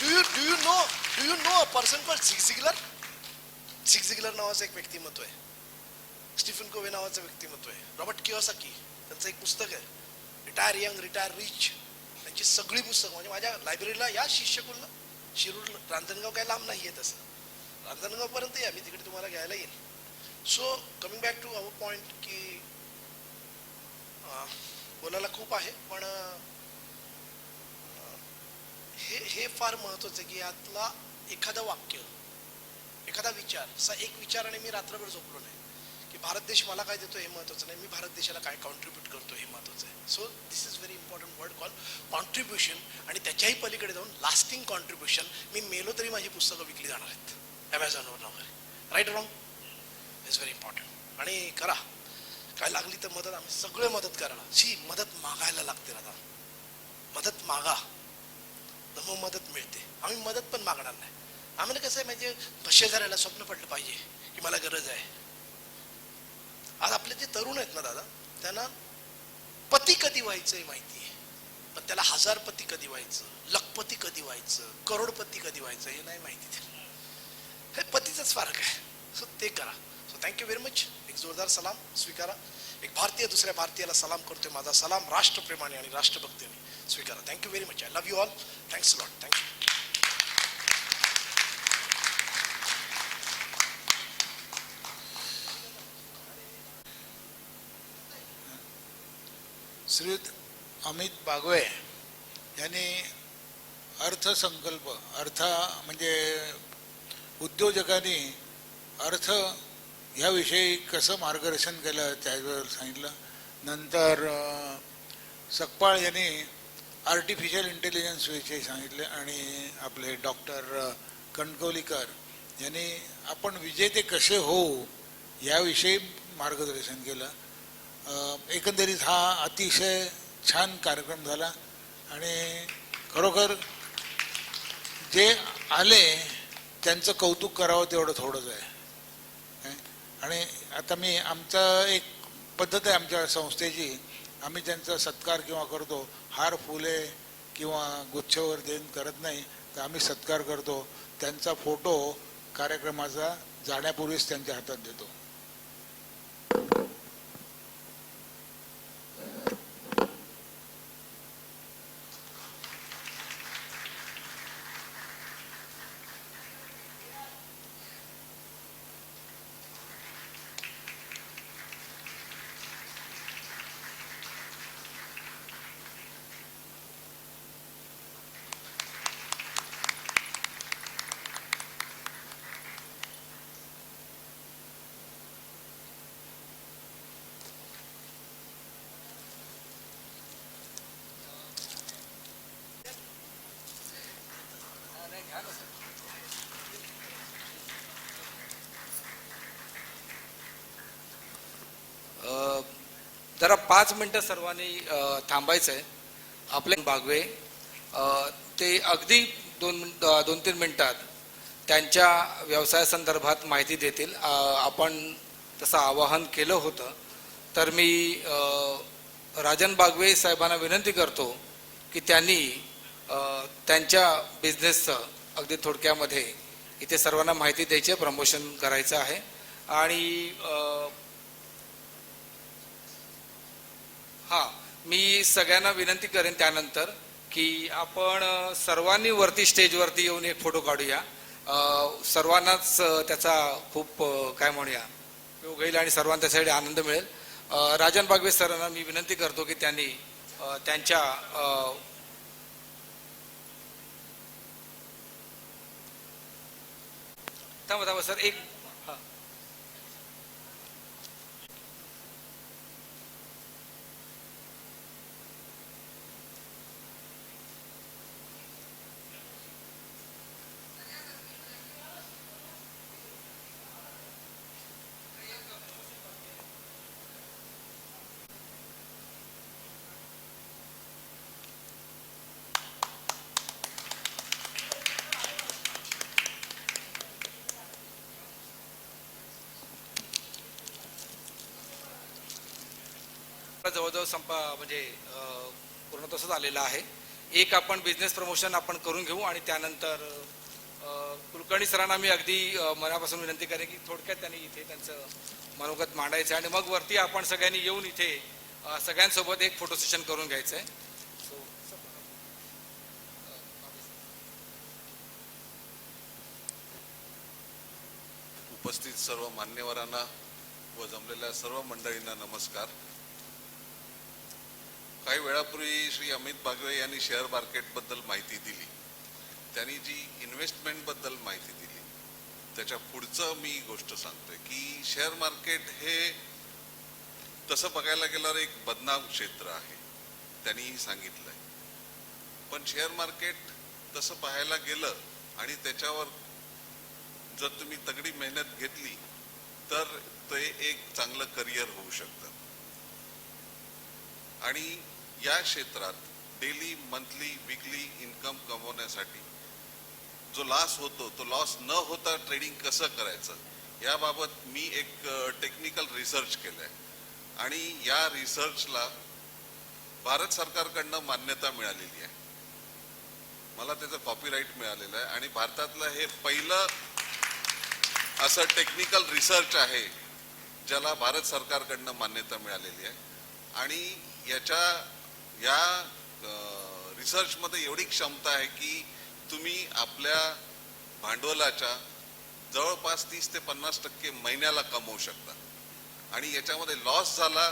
Do you do you know do you know a person called Zig Ziglar नावाचं एक व्यक्तिमत्व आहे. Stephen कोवे नावाचं व्यक्तिमत्व आहे. रॉबर्ट किओसाकी त्यांचं एक पुस्तक आहे. रिटायर यंग रिटायर रिच त्यांची सगळी पुस्तकं म्हणजे माझ्या लायब्ररीला या शिष्यकुलला शिरूर रांजणगाव काय लांब नाही आहे तसं रांजणगावपर्यंत या मी तिकडे तुम्हाला घ्यायला येईल so coming back to our point की बोलायला खूप आहे पण हे हे फार महत्वाचं आहे की यातला एखादं वाक्य एखादा विचार असा एक विचाराने मी रात्रभर झोपलो नाही. की भारत देश मला काय देतो हे महत्वाचं नाही. मी भारत देशाला काय कॉन्ट्रीब्यूट करतो हे महत्वाचं आहे. So this is very important word call contribution आणि त्याच्याही पलीकडे जाऊन लास्टिंग कॉन्ट्रीब्युशन मी मेलो तरी माझी पुस्तकं विकली जाणार आहेत. ॲमेझॉनवर वगैरे. Right wrong is very important आणि करा. काय लागली तर मदत आम्ही सगळे मदत करा शी मदत मागायला लागते आता मदत मागा. तर मग मदत मिळते. आम्ही मदत पण मागणार नाही. आम्हाला कसं आहे म्हणजे शेजाऱ्याला स्वप्न पडलं पाहिजे की मला गरज आहे. आज आपले जे तरुण आहेत ना दादा त्यांना पती कधी व्हायचं हे माहिती आहे. पण त्याला हजारपती कधी व्हायचं लखपती कधी व्हायचं करोडपती कधी व्हायचं हे नाही माहिती त्याला हे पतीचाच फरक आहे. सो ते करा. सो थँक्यू व्हेरी मच एक जोरदार सलाम स्वीकारा. एक भारतीय दुसऱ्या भारतीयाला सलाम करतोय माझा सलाम राष्ट्रप्रेमाने आणि राष्ट्रभक्तीने. स्वीकारा thank you very much I love you all thanks lot thank you श्रीयुत अमित बागवे यांनी अर्थसंकल्प अर्थ म्हणजे उद्योजकांनी अर्थ ह्याविषयी कसं मार्गदर्शन केलं त्याच्यावर सांगितलं नंतर सकपाळ यांनी आर्टिफिशियल इंटेलिजन्सविषयी सांगितले आणि आपले डॉक्टर कणकवलीकर यांनी आपण विजेते कसे होऊ याविषयी मार्गदर्शन केलं. एकंदरीत हा अतिशय छान कार्यक्रम झाला आणि खरोखर जे आले त्यांचं कौतुक करावं तेवढं थोडंच आहे. आणि आता मी आमचा एक पद्धत आहे आमच्या संस्थेची. आम्ही त्यांचा सत्कार किंवा करतो. हार फुले किंवा गुच्छवर देण करत नाही तर आम्ही सत्कार करतो. त्यांचा फोटो कार्यक्रमाचा जाण्यापूर्वीच त्यांच्या हातात देतो. जरा पाच मिनटं सर्वांनी थांबायचं आहे आपले बागवे ते अगदी दोन दोन तीन मिनटात त्यांच्या व्यवसायासंदर्भात माहिती देतील. आपण तसं आवाहन केलं होतं. तर मी राजन बागवे साहेबांना विनंती करतो की त्यांनी त्यांच्या बिझनेसचं अगदी थोडक्यामध्ये इथे सर्वांना माहिती द्यायची प्रमोशन करायचं आहे. आणि हा मी सगळ्यांना विनंती करेन त्यानंतर की आपण सर्वांनी वरती स्टेजवरती येऊन एक फोटो काढूया. सर्वांनाच त्याचा खूप काय म्हणूया योग होईल आणि सर्वांना त्यासाठी आनंद मिळेल. राजन बागवे सरांना मी विनंती करतो की त्यांनी त्यांच्या थांबा थांबा सर एक हा जवळजवळ संपा म्हणजे पूर्ण तसंच आलेलं आहे. एक आपण बिझनेस प्रमोशन आपण करून घेऊ आणि त्यानंतर कुलकर्णी सरांना मी अगदी मनापासून विनंती करेन की थोडक्यात त्यांनी इथे त्यांचं मनोगत मांडायचं आणि मग वरती आपण सगळ्यांनी येऊन इथे सगळ्यांसोबत एक फोटो सेशन करून घ्यायचं आहे उपस्थित सर्व मान्यवरांना व जमलेल्या सर्व मंडळींना नमस्कार. काही वेळापूर्वी श्री अमित बागवे यांनी शेअर मार्केटबद्दल माहिती दिली. त्यांनी जी इन्व्हेस्टमेंटबद्दल माहिती दिली. त्याच्या पुढचं मी गोष्ट सांगतोय की शेअर मार्केट हे तसं बघायला गेल्यावर एक बदनाम क्षेत्र आहे त्यांनीही सांगितलंय. पण शेअर मार्केट तसं पाहायला गेलं आणि त्याच्यावर जर तुम्ही तगडी मेहनत घेतली तर ते एक चांगलं करिअर होऊ शकतं. आणि या क्षेत्रात डेली मंथली विकली इन्कम कमवण्यासाठी जो लॉस होतो तो लॉस न होता ट्रेडिंग कसं करायचं? याबाबत मी एक टेक्निकल रिसर्च केलं आहे आणि या रिसर्चला भारत सरकारकडनं मान्यता मिळालेली आहे. मला त्याचं कॉपीराईट मिळालेलं आहे. आणि भारतातलं हे पहिलं असं टेक्निकल रिसर्च आहे ज्याला भारत सरकारकडनं मान्यता मिळालेली आहे. आणि याच्या या रिसर्चमध्ये एवढी क्षमता आहे की तुम्ही आपल्या भांडवलाच्या जवळपास तीस ते पन्नास टक्के महिन्याला कमवू शकता. आणि याच्यामध्ये लॉस झाला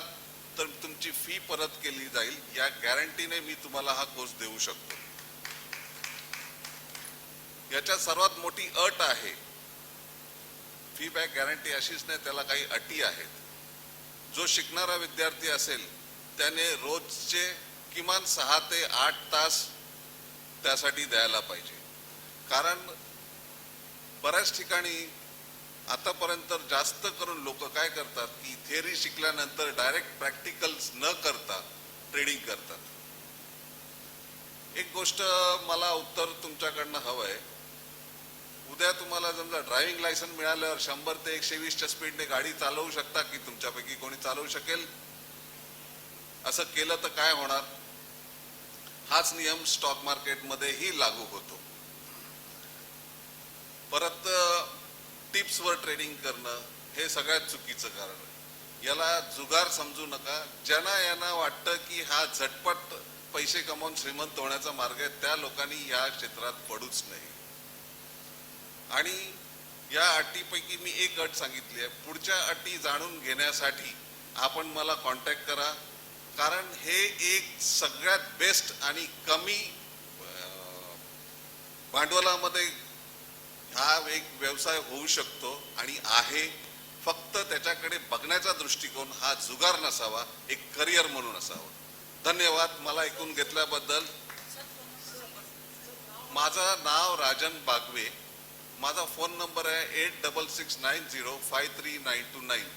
तर तुमची फी परत केली जाईल. या गॅरंटीने मी तुम्हाला हा कोर्स देऊ शकतो. याच्यात सर्वात मोठी अट आहे. फी बॅक गॅरंटी अशीच नाही त्याला काही अटी आहेत. जो शिकणारा विद्यार्थी असेल त्याने रोजचे किमान सहा ते आठ तास त्यासाठी द्यायला पाहिजे. कारण बऱ्याच ठिकाणी आतापर्यंत जास्त करून लोक काय करतात की थिअरी शिकल्यानंतर डायरेक्ट प्रॅक्टिकल्स न करता ट्रेडिंग करतात. एक गोष्ट मला उत्तर तुमच्याकडनं हवंय. उद्या तुम्हाला समजा ड्रायव्हिंग लायसन मिळाल्यावर शंभर ते एकशे वीसच्या स्पीडने गाडी चालवू शकता की तुमच्यापैकी कोणी चालवू शकेल? असं केलं तर काय होणार? हाच नियम स्टॉक मार्केटमध्येही लागू होतो. परत टिप्सवर ट्रेडिंग करणं हे सगळ्यात चुकीचं कारण. आहे याला जुगार समजू नका. ज्यांना यांना वाटतं की हा झटपट पैसे कमावून श्रीमंत होण्याचा मार्ग आहे त्या लोकांनी या क्षेत्रात पडूच नाही आणि या अटीपैकी मी एक अट सांगितली आहे. पुढच्या अटी जाणून घेण्यासाठी आपण मला कॉन्टॅक्ट करा. कारण हे एक सगळ्यात बेस्ट आणि कमी भांडवलामध्ये हा एक व्यवसाय होऊ शकतो आणि आहे. फक्त त्याच्याकडे बघण्याचा दृष्टिकोन हा जुगार नसावा एक करिअर म्हणून असावा. धन्यवाद मला ऐकून घेतल्याबद्दल. माझं नाव राजन बागवे. माझा फोन नंबर आहे eight double six nine zero five three nine two nine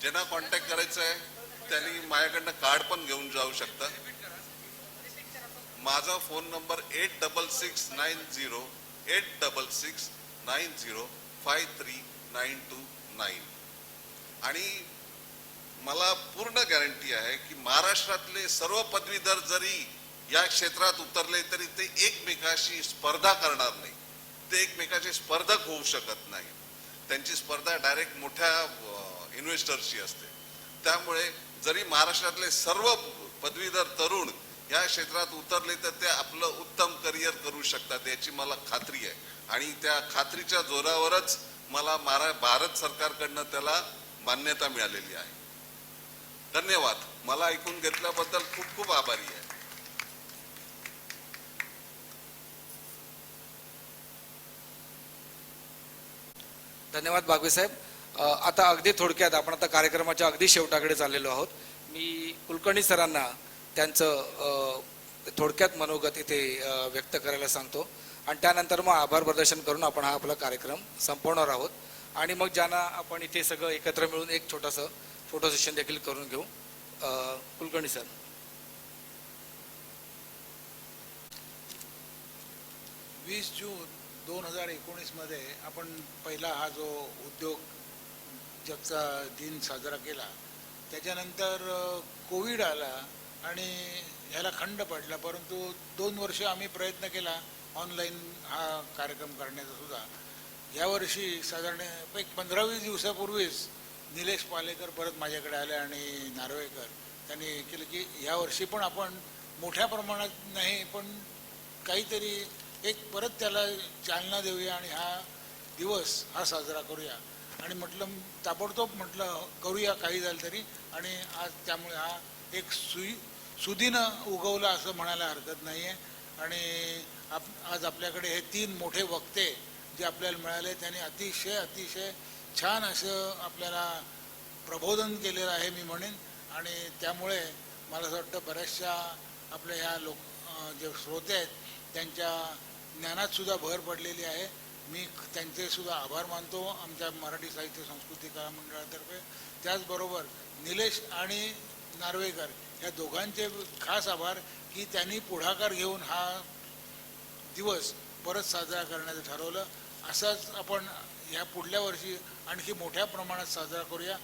ज्यांना कॉन्टॅक्ट करायचं आहे त्यांनी माझ्याकडनं कार्ड पण घेऊन जाऊ शकता. माझा phone number eight double six nine zero eight double six nine zero five three nine two nine आणि मला पूर्ण गॅरंटी आहे की महाराष्ट्रातले सर्व पदवीधर जरी या क्षेत्रात उतरले तरी ते एकमेकाशी स्पर्धा करणार नाही. ते एकमेकाचे स्पर्धक होऊ शकत नाही. त्यांची स्पर्धा डायरेक्ट मोठ्या इन्व्हेस्टरशी असते. त्यामुळे जरी महाराष्ट्रातले सर्व पदवीधर तरुण या क्षेत्रात उतरले तर ते आपलं उत्तम करिअर करू शकतात याची मला खात्री आहे. आणि त्या खात्रीच्या जोरावरच मला मारा भारत सरकारकडनं त्याला मान्यता मिळालेली आहे. धन्यवाद. मला ऐकून घेतल्याबद्दल खूप खूप आभारी आहे. धन्यवाद बागवे साहेब. आता अगदी थोडक्यात आपण आता कार्यक्रमाच्या अगदी शेवटाकडे चाललेलो आहोत. मी कुलकर्णी सरांना त्यांचं थोडक्यात मनोगत इथे व्यक्त करायला सांगतो. आणि त्यानंतर मग आभार प्रदर्शन करून आपण हा आपला कार्यक्रम संपवणार आहोत. आणि मग ज्यांना आपण इथे सगळं एकत्र मिळून एक छोटंसं फोटो सेशन देखील करून घेऊ. कुलकर्णी सर. वीस जून दोन हजार एकोणीसमध्ये आपण पहिला हा जो उद्योग जगचा दिन साजरा केला. त्याच्यानंतर कोविड आला आणि ह्याला खंड पडला. परंतु दोन वर्ष आम्ही प्रयत्न केला ऑनलाईन हा कार्यक्रम करण्याचा सुद्धा. यावर्षी साधारण एक पंधरा वीस दिवसापूर्वीच निलेश पालेकर परत माझ्याकडे आले आणि नार्वेकर त्यांनी केलं की यावर्षी पण आपण मोठ्या प्रमाणात नाही पण काहीतरी एक परत त्याला चालना देऊया आणि हा दिवस हा साजरा करूया. आणि म्हटलं ताबडतोब म्हटलं करूया काही झालं तरी. आणि आज त्यामुळे हा एक सुई सुदीनं उगवला असं म्हणायला हरकत नाही आहे आणि आप आज आपल्याकडे हे तीन मोठे वक्ते जे आपल्याला मिळाले त्यांनी अतिशय अतिशय छान असं आपल्याला प्रबोधन केलेलं आहे मी म्हणेन. आणि त्यामुळे मला असं वाटतं बऱ्याचशा आपल्या ह्या लोक जे श्रोते आहेत त्यांच्या ज्ञानातसुद्धा भर पडलेली आहे. मी त्यांचे सुद्धा आभार मानतो आमच्या मराठी साहित्य संस्कृती कला मंडळातर्फे त्याचबरोबर निलेश आणि नार्वेकर या दोघांचे खास आभार की त्यांनी पुढाकार घेऊन हा दिवस परत साजरा करण्याचं ठरवलं. असाच आपण ह्या पुढल्या वर्षी आणखी मोठ्या प्रमाणात साजरा करूया.